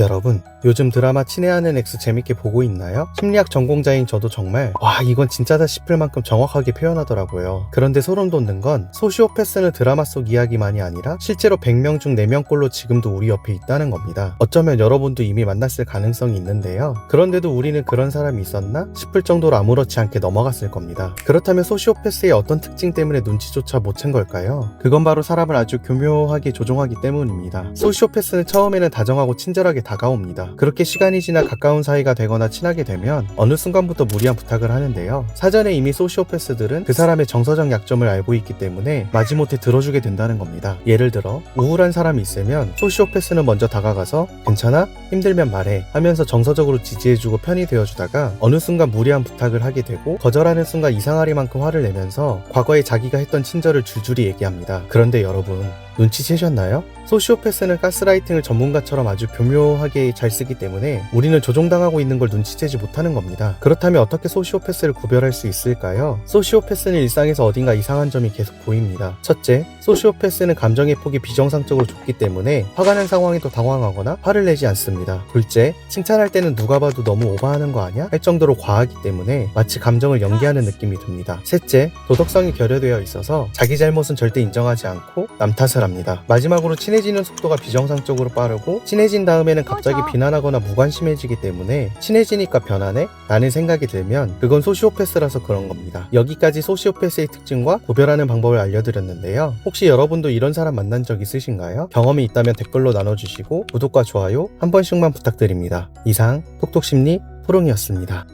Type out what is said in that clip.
여러분, 요즘 드라마 친애하는 X 재밌게 보고 있나요? 심리학 전공자인 저도 정말 와 이건 진짜다 싶을 만큼 정확하게 표현하더라고요. 그런데 소름 돋는 건 소시오패스는 드라마 속 이야기만이 아니라 실제로 100명 중 4명꼴로 지금도 우리 옆에 있다는 겁니다. 어쩌면 여러분도 이미 만났을 가능성이 있는데요. 그런데도 우리는 그런 사람이 있었나 싶을 정도로 아무렇지 않게 넘어갔을 겁니다. 그렇다면 소시오패스의 어떤 특징 때문에 눈치조차 못 챈 걸까요? 그건 바로 사람을 아주 교묘하게 조종하기 때문입니다. 소시오패스는 처음에는 다정하고 친절하게 다가옵니다. 그렇게 시간이 지나 가까운 사이가 되거나 친하게 되면 어느 순간부터 무리한 부탁을 하는데요. 사전에 이미 소시오패스들은 그 사람의 정서적 약점을 알고 있기 때문에 마지못해 들어주게 된다는 겁니다. 예를 들어 우울한 사람이 있으면 소시오패스는 먼저 다가가서 괜찮아? 힘들면 말해 하면서 정서적으로 지지해주고 편이 되어주다가 어느 순간 무리한 부탁을 하게 되고 거절하는 순간 이상하리만큼 화를 내면서 과거에 자기가 했던 친절을 줄줄이 얘기합니다. 그런데 여러분 눈치채셨나요? 소시오패스는 가스라이팅을 전문가처럼 아주 교묘하게 잘 쓰기 때문에 우리는 조종당하고 있는 걸 눈치채지 못하는 겁니다. 그렇다면 어떻게 소시오패스를 구별할 수 있을까요? 소시오패스는 일상에서 어딘가 이상한 점이 계속 보입니다. 첫째, 소시오패스는 감정의 폭이 비정상적으로 좁기 때문에 화가 난 상황에도 당황하거나 화를 내지 않습니다. 둘째, 칭찬할 때는 누가 봐도 너무 오버하는 거 아니야? 할 정도로 과하기 때문에 마치 감정을 연기하는 느낌이 듭니다. 셋째, 도덕성이 결여되어 있어서 자기 잘못은 절대 인정하지 않고 남 탓을 합니다. 마지막으로 친해지는 속도가 비정상적으로 빠르고 친해진 다음에는 갑자기. 비난하거나 무관심해지기 때문에 친해지니까 변하네? 라는 생각이 들면 그건 소시오패스라서 그런 겁니다. 여기까지 소시오패스의 특징과 구별하는 방법을 알려드렸는데요. 혹시 여러분도 이런 사람 만난 적 있으신가요? 경험이 있다면 댓글로 나눠주시고 구독과 좋아요 한 번씩만 부탁드립니다. 이상 톡톡심리 포롱이었습니다.